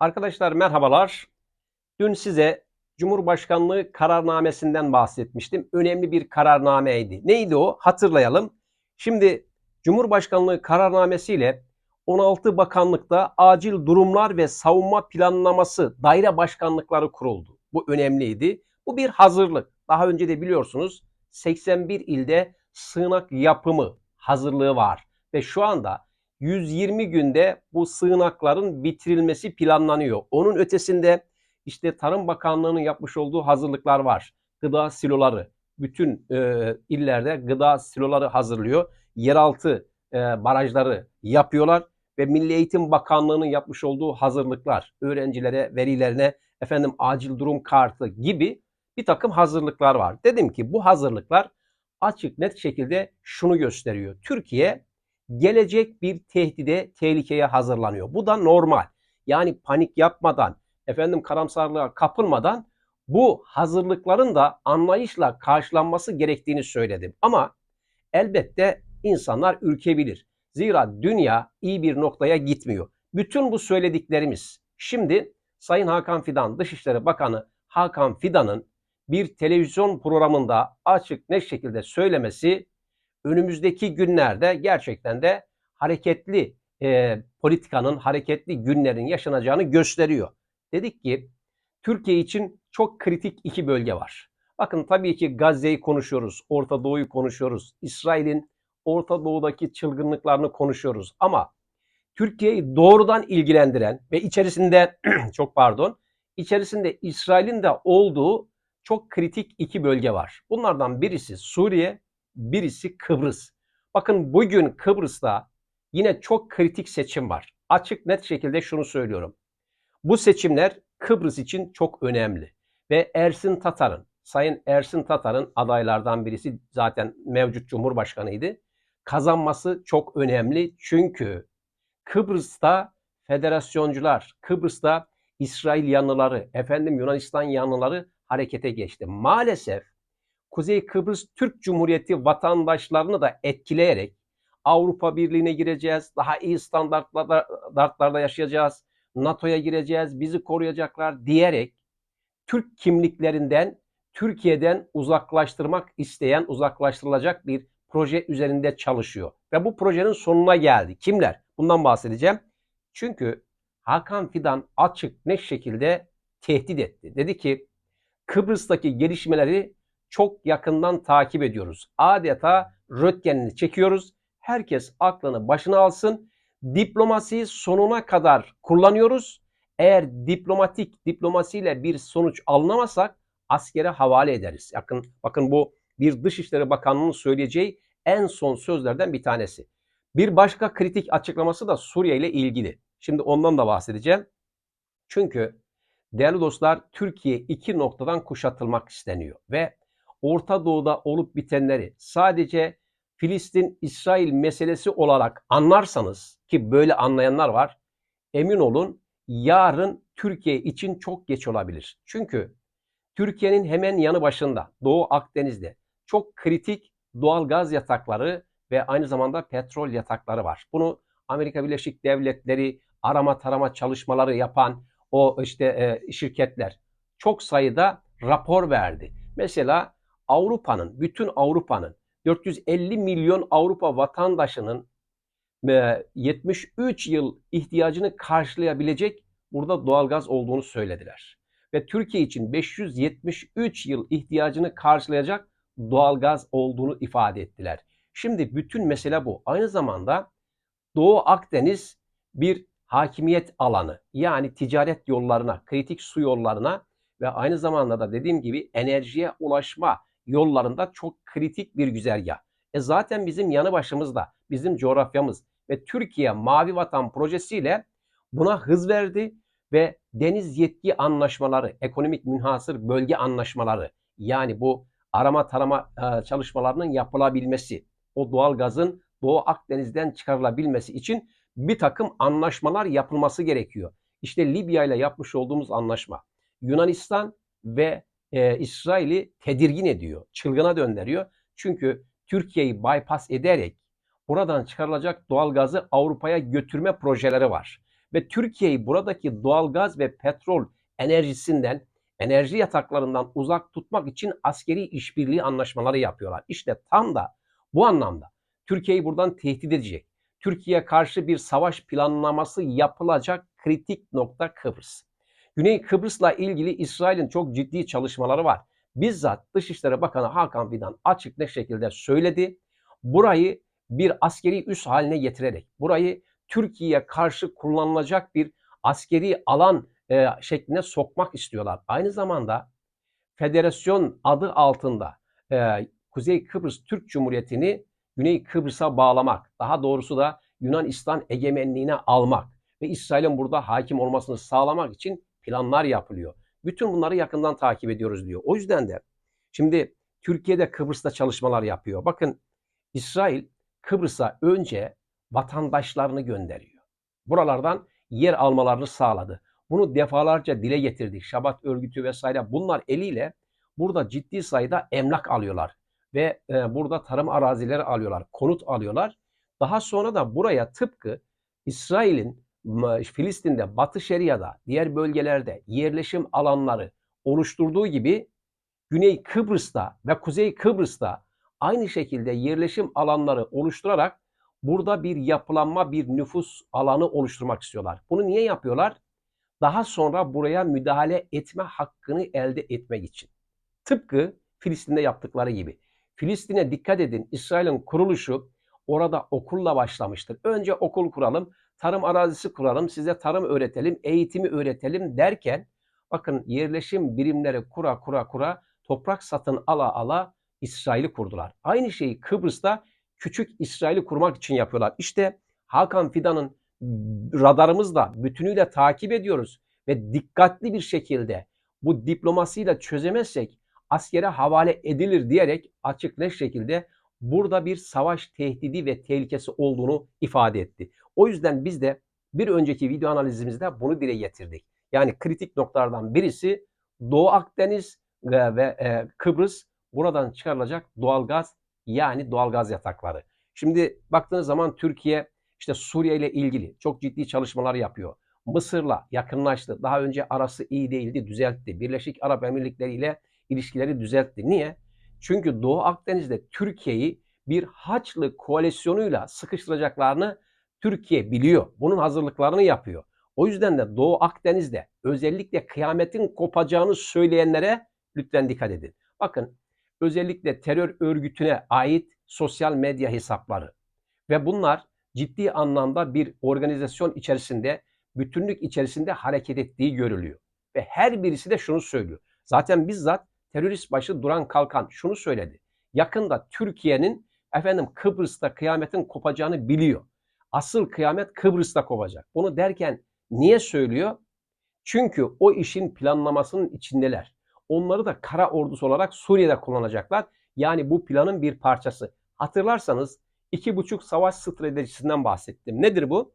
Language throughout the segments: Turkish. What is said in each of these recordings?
Arkadaşlar merhabalar. Dün size Cumhurbaşkanlığı kararnamesinden bahsetmiştim. Önemli bir kararnameydi. Neydi o? Hatırlayalım. Şimdi Cumhurbaşkanlığı kararnamesiyle 16 bakanlıkta acil durumlar ve savunma planlaması daire başkanlıkları kuruldu. Bu önemliydi. Bu bir hazırlık. Daha önce de biliyorsunuz 81 ilde sığınak yapımı hazırlığı var ve şu anda 120 günde bu sığınakların bitirilmesi planlanıyor. Onun ötesinde işte Tarım Bakanlığı'nın yapmış olduğu hazırlıklar var. Gıda siloları, bütün e, illerde gıda siloları hazırlıyor. Yeraltı e, barajları yapıyorlar ve Milli Eğitim Bakanlığı'nın yapmış olduğu hazırlıklar, öğrencilere, velilerine efendim acil durum kartı gibi bir takım hazırlıklar var. Dedim ki bu hazırlıklar açık net şekilde şunu gösteriyor. Türkiye gelecek bir tehdide, tehlikeye hazırlanıyor. Bu da normal. Yani panik yapmadan, efendim karamsarlığa kapılmadan bu hazırlıkların da anlayışla karşılanması gerektiğini söyledim. Ama elbette insanlar ürkebilir. Zira dünya iyi bir noktaya gitmiyor. Bütün bu söylediklerimiz şimdi Sayın Hakan Fidan, Dışişleri Bakanı Hakan Fidan'ın bir televizyon programında açık ne şekilde söylemesi önümüzdeki günlerde gerçekten de hareketli e, politikanın, hareketli günlerin yaşanacağını gösteriyor. Dedik ki Türkiye için çok kritik iki bölge var. Bakın tabii ki Gazze'yi konuşuyoruz, Orta Doğu'yu konuşuyoruz, İsrail'in Orta Doğu'daki çılgınlıklarını konuşuyoruz ama Türkiye'yi doğrudan ilgilendiren ve içerisinde çok pardon, içerisinde İsrail'in de olduğu çok kritik iki bölge var. Bunlardan birisi Suriye, birisi Kıbrıs. Bakın bugün Kıbrıs'ta yine çok kritik seçim var. Açık net şekilde şunu söylüyorum. Bu seçimler Kıbrıs için çok önemli. Ve Ersin Tatar'ın, Sayın Ersin Tatar'ın adaylardan birisi zaten mevcut Cumhurbaşkanıydı. Kazanması çok önemli çünkü Kıbrıs'ta federasyoncular, Kıbrıs'ta İsrail yanlıları, efendim Yunanistan yanlıları harekete geçti. Maalesef Kuzey Kıbrıs Türk Cumhuriyeti vatandaşlarını da etkileyerek Avrupa Birliği'ne gireceğiz, daha iyi standartlarda yaşayacağız, NATO'ya gireceğiz, bizi koruyacaklar diyerek Türk kimliklerinden, Türkiye'den uzaklaştırmak isteyen, uzaklaştırılacak bir proje üzerinde çalışıyor. Ve bu projenin sonuna geldi. Kimler? Bundan bahsedeceğim. Çünkü Hakan Fidan açık ne şekilde tehdit etti. Dedi ki Kıbrıs'taki gelişmeleri çok yakından takip ediyoruz. Adeta röntgenini çekiyoruz. Herkes aklını başına alsın. Diplomasiyi sonuna kadar kullanıyoruz. Eğer diplomatik diplomasiyle bir sonuç alınamazsak askere havale ederiz. Yakın bakın bu bir Dışişleri Bakanlığı'nın söyleyeceği en son sözlerden bir tanesi. Bir başka kritik açıklaması da Suriye ile ilgili. Şimdi ondan da bahsedeceğim. Çünkü değerli dostlar Türkiye iki noktadan kuşatılmak isteniyor ve Orta Doğu'da olup bitenleri sadece Filistin-İsrail meselesi olarak anlarsanız ki böyle anlayanlar var emin olun yarın Türkiye için çok geç olabilir. Çünkü Türkiye'nin hemen yanı başında Doğu Akdeniz'de çok kritik doğal gaz yatakları ve aynı zamanda petrol yatakları var. Bunu Amerika Birleşik Devletleri arama tarama çalışmaları yapan o işte e, şirketler çok sayıda rapor verdi. Mesela Avrupa'nın, bütün Avrupa'nın 450 milyon Avrupa vatandaşının 73 yıl ihtiyacını karşılayabilecek burada doğalgaz olduğunu söylediler. Ve Türkiye için 573 yıl ihtiyacını karşılayacak doğalgaz olduğunu ifade ettiler. Şimdi bütün mesele bu. Aynı zamanda Doğu Akdeniz bir hakimiyet alanı. Yani ticaret yollarına, kritik su yollarına ve aynı zamanda da dediğim gibi enerjiye ulaşma yollarında çok kritik bir güzergah. E zaten bizim yanı başımızda, bizim coğrafyamız ve Türkiye Mavi Vatan projesiyle buna hız verdi ve deniz yetki anlaşmaları, ekonomik münhasır bölge anlaşmaları yani bu arama tarama e, çalışmalarının yapılabilmesi, o doğal gazın Doğu Akdeniz'den çıkarılabilmesi için bir takım anlaşmalar yapılması gerekiyor. İşte Libya ile yapmış olduğumuz anlaşma Yunanistan ve e, İsrail'i tedirgin ediyor, çılgına döndürüyor. Çünkü Türkiye'yi bypass ederek buradan çıkarılacak doğal gazı Avrupa'ya götürme projeleri var. ve Türkiye'yi buradaki doğalgaz ve petrol enerjisinden, enerji yataklarından uzak tutmak için askeri işbirliği anlaşmaları yapıyorlar. İşte tam da bu anlamda Türkiye'yi buradan tehdit edecek. Türkiye'ye karşı bir savaş planlaması yapılacak kritik nokta Kıbrıs. Güney Kıbrıs'la ilgili İsrail'in çok ciddi çalışmaları var. Bizzat Dışişleri Bakanı Hakan Fidan açık ne şekilde söyledi. Burayı bir askeri üs haline getirerek, burayı Türkiye'ye karşı kullanılacak bir askeri alan e, şekline sokmak istiyorlar. Aynı zamanda federasyon adı altında e, Kuzey Kıbrıs Türk Cumhuriyeti'ni Güney Kıbrıs'a bağlamak, daha doğrusu da Yunanistan egemenliğine almak ve İsrail'in burada hakim olmasını sağlamak için planlar yapılıyor. Bütün bunları yakından takip ediyoruz diyor. O yüzden de şimdi Türkiye'de Kıbrıs'ta çalışmalar yapıyor. Bakın İsrail Kıbrıs'a önce vatandaşlarını gönderiyor. Buralardan yer almalarını sağladı. Bunu defalarca dile getirdik. Şabat örgütü vesaire bunlar eliyle burada ciddi sayıda emlak alıyorlar ve e, burada tarım arazileri alıyorlar, konut alıyorlar. Daha sonra da buraya tıpkı İsrail'in Filistin'de, Batı Şeria'da, diğer bölgelerde yerleşim alanları oluşturduğu gibi Güney Kıbrıs'ta ve Kuzey Kıbrıs'ta aynı şekilde yerleşim alanları oluşturarak burada bir yapılanma, bir nüfus alanı oluşturmak istiyorlar. Bunu niye yapıyorlar? Daha sonra buraya müdahale etme hakkını elde etmek için. Tıpkı Filistin'de yaptıkları gibi. Filistin'e dikkat edin. İsrail'in kuruluşu orada okulla başlamıştır. Önce okul kuralım, tarım arazisi kuralım, size tarım öğretelim, eğitimi öğretelim derken bakın yerleşim birimleri kura kura kura toprak satın ala ala İsrail'i kurdular. Aynı şeyi Kıbrıs'ta küçük İsrail'i kurmak için yapıyorlar. İşte Hakan Fidan'ın radarımızla bütünüyle takip ediyoruz ve dikkatli bir şekilde bu diplomasiyle çözemezsek askere havale edilir diyerek açık ne şekilde burada bir savaş tehdidi ve tehlikesi olduğunu ifade etti. O yüzden biz de bir önceki video analizimizde bunu dile getirdik. Yani kritik noktalardan birisi Doğu Akdeniz ve, e, Kıbrıs buradan çıkarılacak doğalgaz yani doğalgaz yatakları. Şimdi baktığınız zaman Türkiye işte Suriye ile ilgili çok ciddi çalışmalar yapıyor. Mısır'la yakınlaştı. Daha önce arası iyi değildi, düzeltti. Birleşik Arap Emirlikleri ile ilişkileri düzeltti. Niye? Çünkü Doğu Akdeniz'de Türkiye'yi bir Haçlı koalisyonuyla sıkıştıracaklarını Türkiye biliyor. Bunun hazırlıklarını yapıyor. O yüzden de Doğu Akdeniz'de özellikle kıyametin kopacağını söyleyenlere lütfen dikkat edin. Bakın özellikle terör örgütüne ait sosyal medya hesapları ve bunlar ciddi anlamda bir organizasyon içerisinde, bütünlük içerisinde hareket ettiği görülüyor. Ve her birisi de şunu söylüyor. Zaten bizzat terörist başı Duran Kalkan şunu söyledi. Yakında Türkiye'nin efendim Kıbrıs'ta kıyametin kopacağını biliyor. Asıl kıyamet Kıbrıs'ta kopacak. Bunu derken niye söylüyor? Çünkü o işin planlamasının içindeler. Onları da kara ordusu olarak Suriye'de kullanacaklar. Yani bu planın bir parçası. Hatırlarsanız iki buçuk savaş stratejisinden bahsettim. Nedir bu?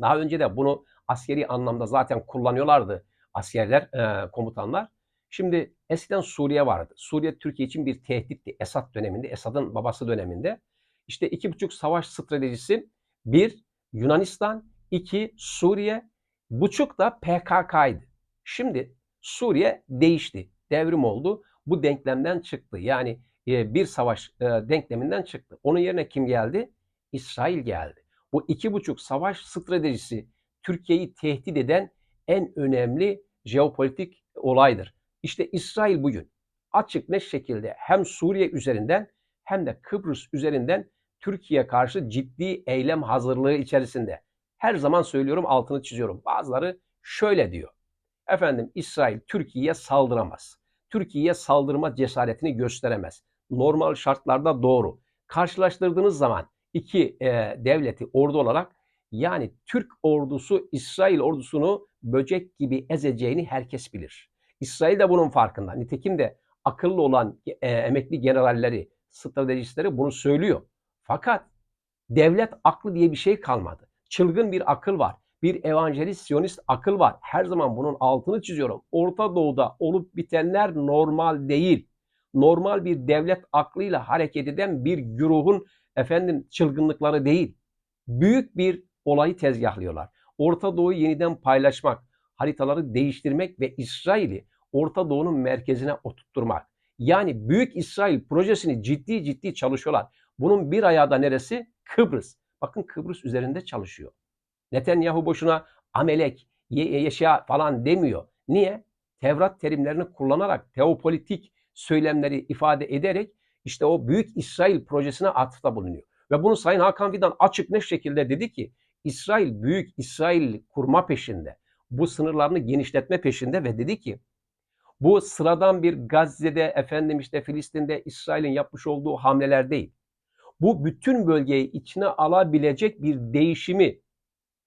Daha önce de bunu askeri anlamda zaten kullanıyorlardı askerler, e, komutanlar. Şimdi eskiden Suriye vardı. Suriye Türkiye için bir tehditti. Esad döneminde, Esad'ın babası döneminde. İşte iki buçuk savaş stratejisi bir Yunanistan, iki Suriye, buçuk da PKK'ydı. Şimdi Suriye değişti. Devrim oldu. Bu denklemden çıktı. Yani e, bir savaş e, denkleminden çıktı. Onun yerine kim geldi? İsrail geldi. Bu iki buçuk savaş stratejisi Türkiye'yi tehdit eden en önemli jeopolitik olaydır. İşte İsrail bugün açık ne şekilde hem Suriye üzerinden hem de Kıbrıs üzerinden Türkiye karşı ciddi eylem hazırlığı içerisinde. Her zaman söylüyorum altını çiziyorum. Bazıları şöyle diyor. Efendim İsrail Türkiye'ye saldıramaz. Türkiye'ye saldırma cesaretini gösteremez. Normal şartlarda doğru. Karşılaştırdığınız zaman iki e, devleti ordu olarak yani Türk ordusu İsrail ordusunu böcek gibi ezeceğini herkes bilir. İsrail de bunun farkında. Nitekim de akıllı olan e, emekli generalleri, stratejistleri bunu söylüyor. Fakat devlet aklı diye bir şey kalmadı. Çılgın bir akıl var. Bir evangelist, siyonist akıl var. Her zaman bunun altını çiziyorum. Orta Doğu'da olup bitenler normal değil. Normal bir devlet aklıyla hareket eden bir güruhun efendim çılgınlıkları değil. Büyük bir olayı tezgahlıyorlar. Orta Doğu'yu yeniden paylaşmak, haritaları değiştirmek ve İsrail'i Orta Doğu'nun merkezine oturtturmak. Yani Büyük İsrail projesini ciddi ciddi çalışıyorlar. Bunun bir ayağı da neresi? Kıbrıs. Bakın Kıbrıs üzerinde çalışıyor. Netanyahu boşuna Amelek, Ye- Yeşya falan demiyor. Niye? Tevrat terimlerini kullanarak, teopolitik söylemleri ifade ederek işte o Büyük İsrail projesine atıfta bulunuyor. Ve bunu Sayın Hakan Fidan açık ne şekilde dedi ki İsrail Büyük İsrail kurma peşinde. Bu sınırlarını genişletme peşinde ve dedi ki bu sıradan bir Gazze'de efendim işte Filistin'de İsrail'in yapmış olduğu hamleler değil. Bu bütün bölgeyi içine alabilecek bir değişimi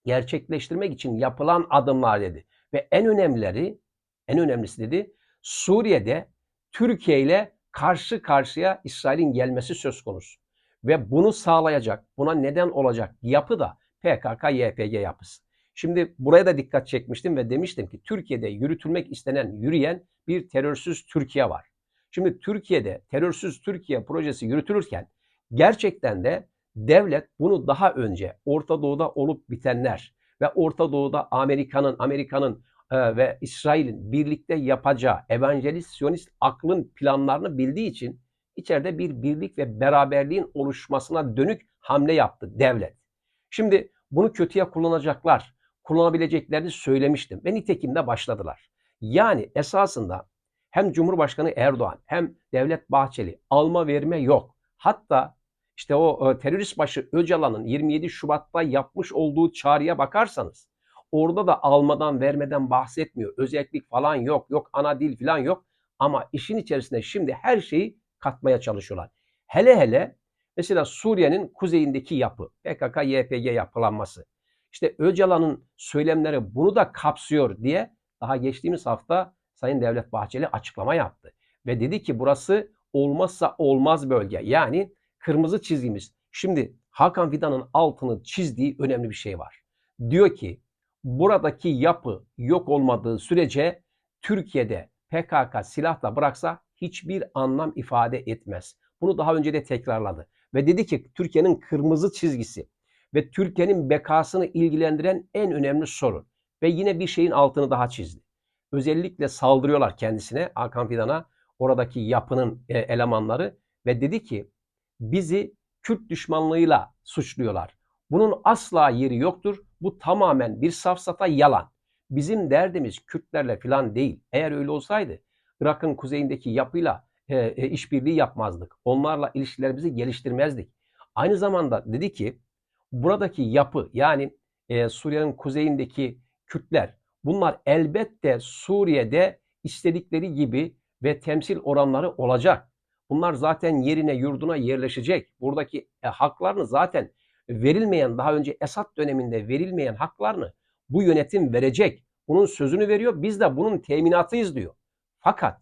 gerçekleştirmek için yapılan adımlar dedi. Ve en önemlileri, en önemlisi dedi, Suriye'de Türkiye ile karşı karşıya İsrail'in gelmesi söz konusu. Ve bunu sağlayacak, buna neden olacak yapı da PKK-YPG yapısı. Şimdi buraya da dikkat çekmiştim ve demiştim ki Türkiye'de yürütülmek istenen, yürüyen bir terörsüz Türkiye var. Şimdi Türkiye'de terörsüz Türkiye projesi yürütülürken gerçekten de devlet bunu daha önce Orta Doğu'da olup bitenler ve Orta Doğu'da Amerika'nın Amerika'nın e, ve İsrail'in birlikte yapacağı evangelist siyonist aklın planlarını bildiği için içeride bir birlik ve beraberliğin oluşmasına dönük hamle yaptı devlet. Şimdi bunu kötüye kullanacaklar, kullanabileceklerini söylemiştim ve nitekim de başladılar. Yani esasında hem Cumhurbaşkanı Erdoğan hem Devlet Bahçeli alma verme yok. Hatta işte o e, terörist başı Öcalan'ın 27 Şubat'ta yapmış olduğu çağrıya bakarsanız orada da almadan vermeden bahsetmiyor. Özellik falan yok. Yok ana dil falan yok. Ama işin içerisinde şimdi her şeyi katmaya çalışıyorlar. Hele hele mesela Suriye'nin kuzeyindeki yapı, PKK-YPG yapılanması. İşte Öcalan'ın söylemleri bunu da kapsıyor diye daha geçtiğimiz hafta Sayın Devlet Bahçeli açıklama yaptı. Ve dedi ki burası olmazsa olmaz bölge. Yani kırmızı çizgimiz. Şimdi Hakan Fidan'ın altını çizdiği önemli bir şey var. Diyor ki buradaki yapı yok olmadığı sürece Türkiye'de PKK silahla bıraksa hiçbir anlam ifade etmez. Bunu daha önce de tekrarladı. Ve dedi ki Türkiye'nin kırmızı çizgisi ve Türkiye'nin bekasını ilgilendiren en önemli sorun. Ve yine bir şeyin altını daha çizdi. Özellikle saldırıyorlar kendisine Hakan Fidan'a oradaki yapının e, elemanları ve dedi ki bizi Kürt düşmanlığıyla suçluyorlar. Bunun asla yeri yoktur. Bu tamamen bir safsata yalan. Bizim derdimiz Kürtlerle falan değil. Eğer öyle olsaydı Irak'ın kuzeyindeki yapıyla e, e, işbirliği yapmazdık. Onlarla ilişkilerimizi geliştirmezdik. Aynı zamanda dedi ki buradaki yapı yani e, Suriye'nin kuzeyindeki Kürtler bunlar elbette Suriye'de istedikleri gibi ve temsil oranları olacak. Bunlar zaten yerine yurduna yerleşecek. Buradaki e, haklarını zaten verilmeyen daha önce Esad döneminde verilmeyen haklarını bu yönetim verecek. Bunun sözünü veriyor. Biz de bunun teminatıyız diyor. Fakat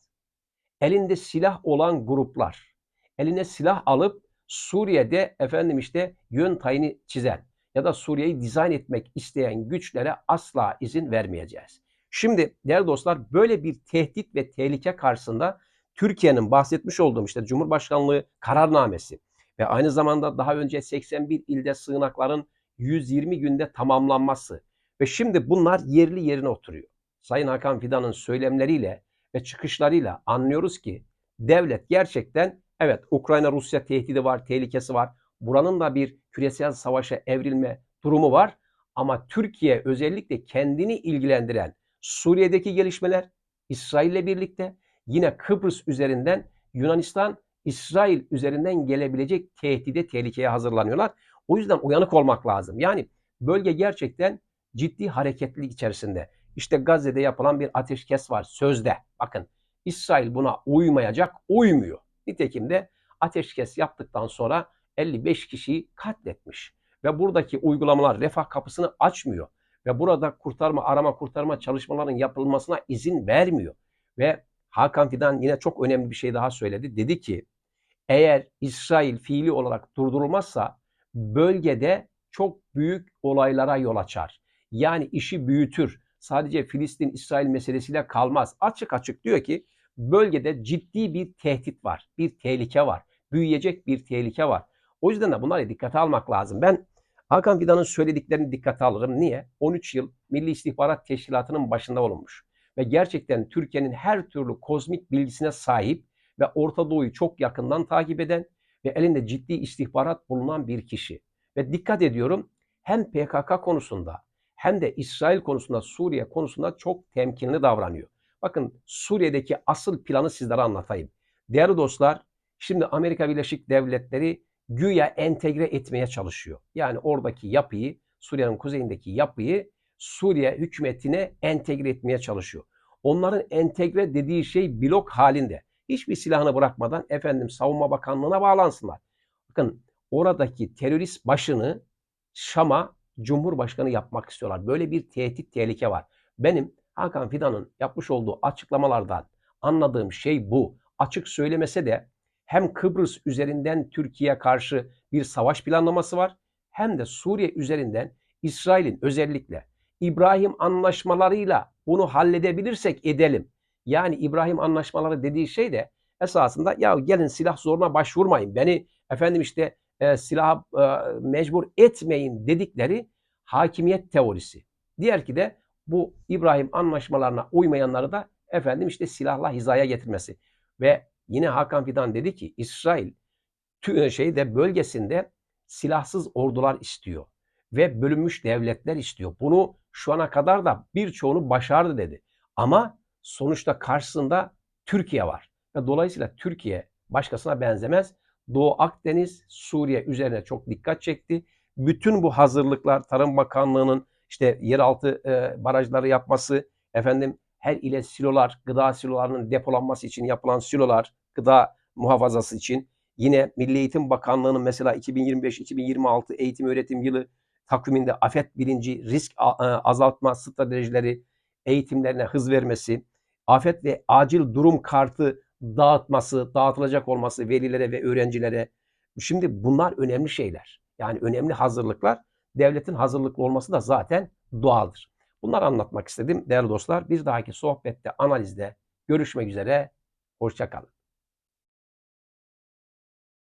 elinde silah olan gruplar, eline silah alıp Suriye'de efendim işte yön tayini çizen ya da Suriye'yi dizayn etmek isteyen güçlere asla izin vermeyeceğiz. Şimdi değerli dostlar böyle bir tehdit ve tehlike karşısında Türkiye'nin bahsetmiş olduğum işte Cumhurbaşkanlığı kararnamesi ve aynı zamanda daha önce 81 ilde sığınakların 120 günde tamamlanması ve şimdi bunlar yerli yerine oturuyor. Sayın Hakan Fidan'ın söylemleriyle ve çıkışlarıyla anlıyoruz ki devlet gerçekten evet Ukrayna-Rusya tehdidi var, tehlikesi var. Buranın da bir küresel savaşa evrilme durumu var. Ama Türkiye özellikle kendini ilgilendiren Suriye'deki gelişmeler, İsrail'le birlikte yine Kıbrıs üzerinden Yunanistan, İsrail üzerinden gelebilecek tehdide, tehlikeye hazırlanıyorlar. O yüzden uyanık olmak lazım. Yani bölge gerçekten ciddi hareketlilik içerisinde. İşte Gazze'de yapılan bir ateşkes var sözde. Bakın İsrail buna uymayacak, uymuyor. Nitekim de ateşkes yaptıktan sonra 55 kişiyi katletmiş. Ve buradaki uygulamalar refah kapısını açmıyor. Ve burada kurtarma, arama, kurtarma çalışmalarının yapılmasına izin vermiyor. Ve Hakan Fidan yine çok önemli bir şey daha söyledi. Dedi ki eğer İsrail fiili olarak durdurulmazsa bölgede çok büyük olaylara yol açar. Yani işi büyütür. Sadece Filistin-İsrail meselesiyle kalmaz. Açık açık diyor ki bölgede ciddi bir tehdit var. Bir tehlike var. Büyüyecek bir tehlike var. O yüzden de bunları dikkate almak lazım. Ben Hakan Fidan'ın söylediklerini dikkate alırım. Niye? 13 yıl Milli İstihbarat Teşkilatı'nın başında olunmuş. Ve gerçekten Türkiye'nin her türlü kozmik bilgisine sahip ve Orta Doğu'yu çok yakından takip eden ve elinde ciddi istihbarat bulunan bir kişi. Ve dikkat ediyorum hem PKK konusunda hem de İsrail konusunda, Suriye konusunda çok temkinli davranıyor. Bakın Suriye'deki asıl planı sizlere anlatayım. Değerli dostlar, şimdi Amerika Birleşik Devletleri güya entegre etmeye çalışıyor. Yani oradaki yapıyı, Suriye'nin kuzeyindeki yapıyı Suriye hükümetine entegre etmeye çalışıyor. Onların entegre dediği şey blok halinde. Hiçbir silahını bırakmadan efendim savunma bakanlığına bağlansınlar. Bakın oradaki terörist başını Şam'a Cumhurbaşkanı yapmak istiyorlar. Böyle bir tehdit tehlike var. Benim Hakan Fidan'ın yapmış olduğu açıklamalardan anladığım şey bu. Açık söylemese de hem Kıbrıs üzerinden Türkiye'ye karşı bir savaş planlaması var hem de Suriye üzerinden İsrail'in özellikle İbrahim anlaşmalarıyla bunu halledebilirsek edelim. Yani İbrahim anlaşmaları dediği şey de esasında ya gelin silah zoruna başvurmayın. Beni efendim işte e, silaha e, mecbur etmeyin dedikleri hakimiyet teorisi. Diğer ki de bu İbrahim anlaşmalarına uymayanları da efendim işte silahla hizaya getirmesi. Ve yine Hakan Fidan dedi ki İsrail tü- şeyde bölgesinde silahsız ordular istiyor ve bölünmüş devletler istiyor. Bunu şu ana kadar da birçoğunu başardı dedi. Ama sonuçta karşısında Türkiye var. Dolayısıyla Türkiye başkasına benzemez. Doğu Akdeniz, Suriye üzerine çok dikkat çekti. Bütün bu hazırlıklar Tarım Bakanlığı'nın işte yeraltı e, barajları yapması, efendim her ile silolar, gıda silolarının depolanması için yapılan silolar, gıda muhafazası için yine Milli Eğitim Bakanlığı'nın mesela 2025-2026 eğitim öğretim yılı takviminde afet bilinci, risk e, azaltma stratejileri eğitimlerine hız vermesi, afet ve acil durum kartı dağıtması, dağıtılacak olması velilere ve öğrencilere. Şimdi bunlar önemli şeyler. Yani önemli hazırlıklar. Devletin hazırlıklı olması da zaten doğaldır. Bunları anlatmak istedim değerli dostlar. Bir dahaki sohbette, analizde görüşmek üzere. Hoşçakalın.